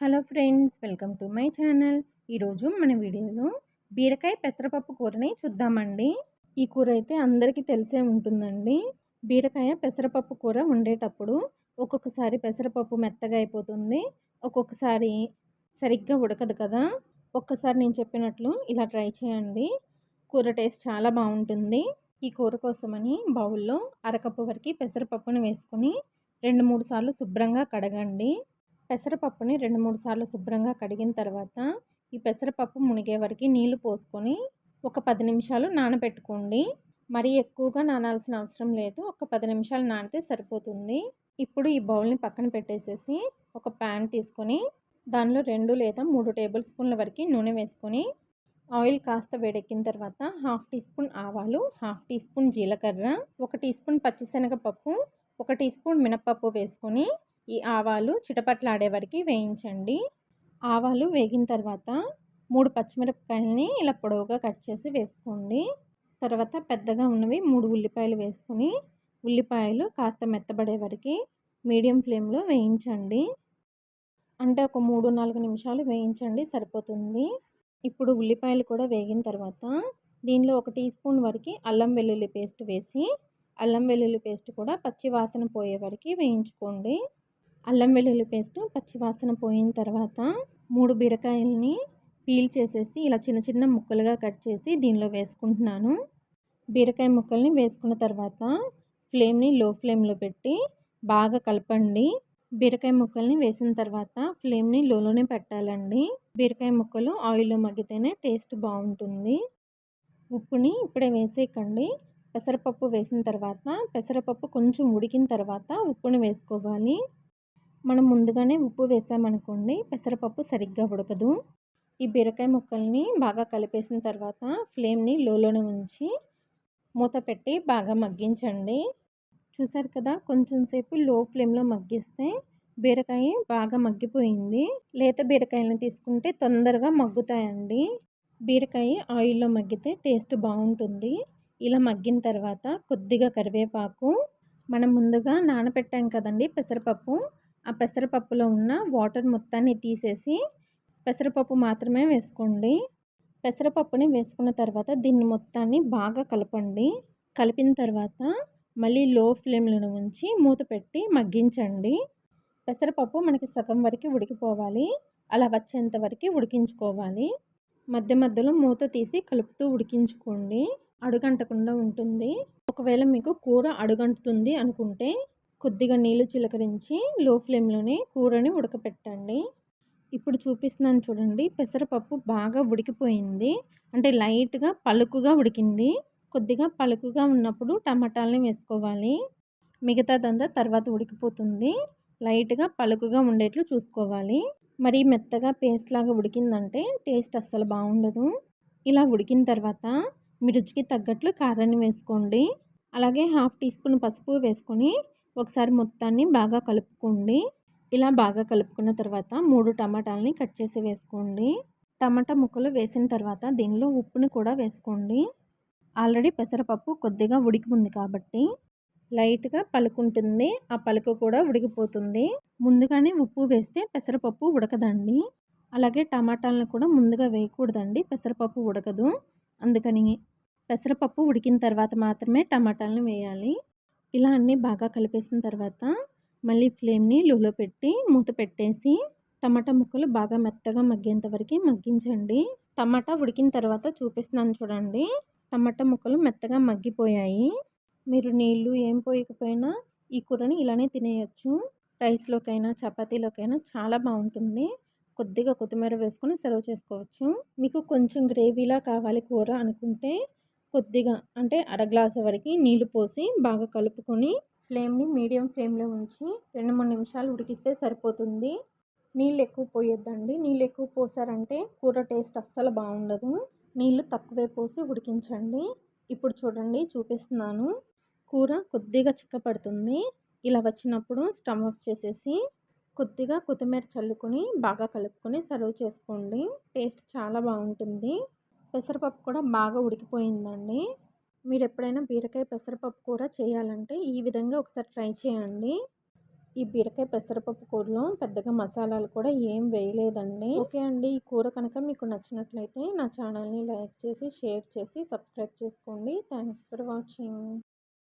Hello friends welcome to my channel. ఈరోజు మన వీడియోలో బీరకాయ పెసరపప్పు కూరని చూద్దామండి. ఈ కూర అయితే అందరికీ తెలిసే ఉంటుందండి. బీరకాయ పెసరపప్పు కూర వండేటప్పుడు ఒక్కొక్కసారి పెసరపప్పు మెత్తగా అయిపోతుంది. ఒక్కొక్కసారి సరిగ్గా ఉడకదు కదా. ఒక్కసారి నేను చెప్పినట్లు ఇలా ట్రై చేయండి. కూర టేస్ట్ చాలా బాగుంటుంది. ఈ కూర కోసమని బౌల్లో అరకప్పు వరకు పెసరపప్పును వేసుకొని రెండు మూడు సార్లు శుభ్రంగా కడగండి. పెసరపప్పుని రెండు మూడు సార్లు శుభ్రంగా కడిగిన తర్వాత ఈ పెసరపప్పు మునిగే వరకు నీళ్ళు పోసుకొని ఒక పది నిమిషాలు నానబెట్టుకోండి. మరీ ఎక్కువగా నానాల్సిన అవసరం లేదు. ఒక పది నిమిషాలు నానితే సరిపోతుంది. ఇప్పుడు ఈ బౌల్ని పక్కన పెట్టేసేసి ఒక ప్యాన్ తీసుకొని దానిలో రెండు లేదా మూడు టేబుల్ స్పూన్ల వరకు నూనె వేసుకొని ఆయిల్ కాస్త వేడెక్కిన తర్వాత హాఫ్ టీ స్పూన్ ఆవాలు హాఫ్ టీ స్పూన్ జీలకర్ర ఒక టీ స్పూన్ పచ్చిశనగపప్పు ఒక టీ స్పూన్ మినప్పప్పు వేసుకొని ఈ ఆవాలు చిటపట్లాడే వరకు వేయించండి. ఆవాలు వేగిన తర్వాత మూడు పచ్చిమిరపకాయలని ఇలా పొడవుగా కట్ చేసి వేసుకోండి. తర్వాత పెద్దగా ఉన్నవి మూడు ఉల్లిపాయలు వేసుకొని ఉల్లిపాయలు కాస్త మెత్తబడే వరకు మీడియం ఫ్లేమ్లో వేయించండి. అంటే ఒక మూడు నాలుగు నిమిషాలు వేయించండి సరిపోతుంది. ఇప్పుడు ఉల్లిపాయలు కూడా వేగిన తర్వాత దీనిలో ఒక టీ స్పూన్ వరకు అల్లం వెల్లుల్లి పేస్ట్ వేసి అల్లం వెల్లుల్లి పేస్ట్ కూడా పచ్చి వాసన పోయే వరకు వేయించుకోండి. అల్లం వెల్లుల్లి పేస్ట్ పచ్చివాసన పోయిన తర్వాత మూడు బీరకాయలని పీల్ చేసేసి ఇలా చిన్న చిన్న ముక్కలుగా కట్ చేసి దీనిలో వేసుకుంటున్నాను. బీరకాయ ముక్కల్ని వేసుకున్న తర్వాత ఫ్లేమ్ని లో ఫ్లేమ్లో పెట్టి బాగా కలపండి. బీరకాయ ముక్కల్ని వేసిన తర్వాత ఫ్లేమ్ని లోలోనే పెట్టాలండి. బీరకాయ ముక్కలు ఆయిల్లో మగ్గితేనే టేస్ట్ బాగుంటుంది. ఉప్పుని ఇప్పుడే వేసేయకండి. పెసరపప్పు వేసిన తర్వాత పెసరపప్పు కొంచెం ఉడికిన తర్వాత ఉప్పుని వేసుకోవాలి. మనం ముందుగానే ఉప్పు వేసామనుకోండి పెసరపప్పు సరిగ్గా ఉడకదు. ఈ బీరకాయ ముక్కల్ని బాగా కలిపేసిన తర్వాత ఫ్లేమ్ని లోలోనే ఉంచి మూత పెట్టి బాగా మగ్గించండి. చూసారు కదా కొంచెం సేపు లో ఫ్లేమ్లో మగ్గిస్తే బీరకాయ బాగా మగ్గిపోయింది. లేత బీరకాయలను తీసుకుంటే తొందరగా మగ్గుతాయండి. బీరకాయ ఆయిల్లో మగ్గితే టేస్ట్ బాగుంటుంది. ఇలా మగ్గిన తర్వాత కొద్దిగా కరివేపాకు మనం ముందుగా నానబెట్టాం కదండి పెసరపప్పు ఆ పెసరపప్పులో ఉన్న వాటర్ మొత్తాన్ని తీసేసి పెసరపప్పు మాత్రమే వేసుకోండి. పెసరపప్పుని వేసుకున్న తర్వాత దీన్ని మొత్తాన్ని బాగా కలపండి. కలిపిన తర్వాత మళ్ళీ లో ఫ్లేమ్లో ఉంచి మూత పెట్టి మగ్గించండి. పెసరపప్పు మనకి సగం వరకు ఉడికిపోవాలి. అలా వచ్చేంత వరకు ఉడికించుకోవాలి. మధ్య మధ్యలో మూత తీసి కలుపుతూ ఉడికించుకోండి. అడుగంటకుండా ఉంటుంది. ఒకవేళ మీకు కూర అడుగంటుతుంది అనుకుంటే కొద్దిగా నీళ్ళు చిలకరించి లో ఫ్లేమ్లోనే కూరని ఉడకపెట్టండి. ఇప్పుడు చూపిస్తున్నాను చూడండి పెసరపప్పు బాగా ఉడికిపోయింది. అంటే లైట్గా పలుకుగా ఉడికింది. కొద్దిగా పలుకుగా ఉన్నప్పుడు టమాటాలని వేసుకోవాలి. మిగతాదంతా తర్వాత ఉడికిపోతుంది. లైట్గా పలుకుగా ఉండేట్లు చూసుకోవాలి. మరి మెత్తగా పేస్ట్ లాగా ఉడికిందంటే టేస్ట్ అస్సలు బాగుండదు. ఇలా ఉడికిన తర్వాత మీ రుచికి తగ్గట్లు కారాన్ని వేసుకోండి. అలాగే హాఫ్ టీ స్పూన్ పసుపు వేసుకొని ఒకసారి మొత్తాన్ని బాగా కలుపుకోండి. ఇలా బాగా కలుపుకున్న తర్వాత మూడు టమాటాలని కట్ చేసి వేసుకోండి. టమాటా ముక్కలు వేసిన తర్వాత దీనిలో ఉప్పుని కూడా వేసుకోండి. ఆల్రెడీ పెసరపప్పు కొద్దిగా ఉడికి ఉంది కాబట్టి లైట్గా పలుకుంటుంది. ఆ పలుకు కూడా ఉడికిపోతుంది. ముందుగానే ఉప్పు వేస్తే పెసరపప్పు ఉడకదండి. అలాగే టమాటాలను కూడా ముందుగా వేయకూడదండి. పెసరపప్పు ఉడకదు. అందుకని పెసరపప్పు ఉడికిన తర్వాత మాత్రమే టమాటాలను వేయాలి. ఇలా అన్నీ బాగా కలిపేసిన తర్వాత మళ్ళీ ఫ్లేమ్ని లోలో పెట్టి మూత పెట్టేసి టమాటా ముక్కలు బాగా మెత్తగా మగ్గేంత వరకు మగ్గించండి. టమాటా ఉడికిన తర్వాత చూపిస్తున్నాను చూడండి. టమాటా ముక్కలు మెత్తగా మగ్గిపోయాయి. మీరు నీళ్ళు ఏం పోయకపోయినా ఈ కూరని ఇలానే తినేయచ్చు. రైస్లోకైనా చపాతీలోకైనా చాలా బాగుంటుంది. కొద్దిగా కొత్తిమీర వేసుకొని సర్వ్ చేసుకోవచ్చు. మీకు కొంచెం గ్రేవీలా కావాలి కూర అనుకుంటే కొద్దిగా అంటే అర గ్లాసు వరకు నీళ్ళు పోసి బాగా కలుపుకొని ఫ్లేమ్ని మీడియం ఫ్లేమ్లో ఉంచి రెండు మూడు నిమిషాలు ఉడికిస్తే సరిపోతుంది. నీళ్ళు ఎక్కువ పోయొద్దండి. నీళ్ళు ఎక్కువ పోసారంటే కూర టేస్ట్ అస్సలు బాగుండదు. నీళ్ళు తక్కువే పోసి ఉడికించండి. ఇప్పుడు చూడండి చూపిస్తున్నాను. కూర కొద్దిగా చిక్కపడుతుంది. ఇలా వచ్చినప్పుడు స్టవ్ ఆఫ్ చేసేసి కొద్దిగా కొత్తిమీర చల్లుకొని బాగా కలుపుకొని సర్వ్ చేసుకోండి. టేస్ట్ చాలా బాగుంటుంది. పెసరపప్పు కూడా బాగా ఉడికిపోయిందండి. మీరు ఎప్పుడైనా బీరకాయ పెసరపప్పు కూర చేయాలంటే ఈ విధంగా ఒకసారి ట్రై చేయండి. ఈ బీరకాయ పెసరపప్పు కూరలో పెద్దగా మసాలాలు కూడా ఏం వేయలేదండి. ఓకే అండి ఈ కూర కనుక మీకు నచ్చినట్లయితే నా ఛానల్ని లైక్ చేసి షేర్ చేసి సబ్స్క్రైబ్ చేసుకోండి. Thanks for watching.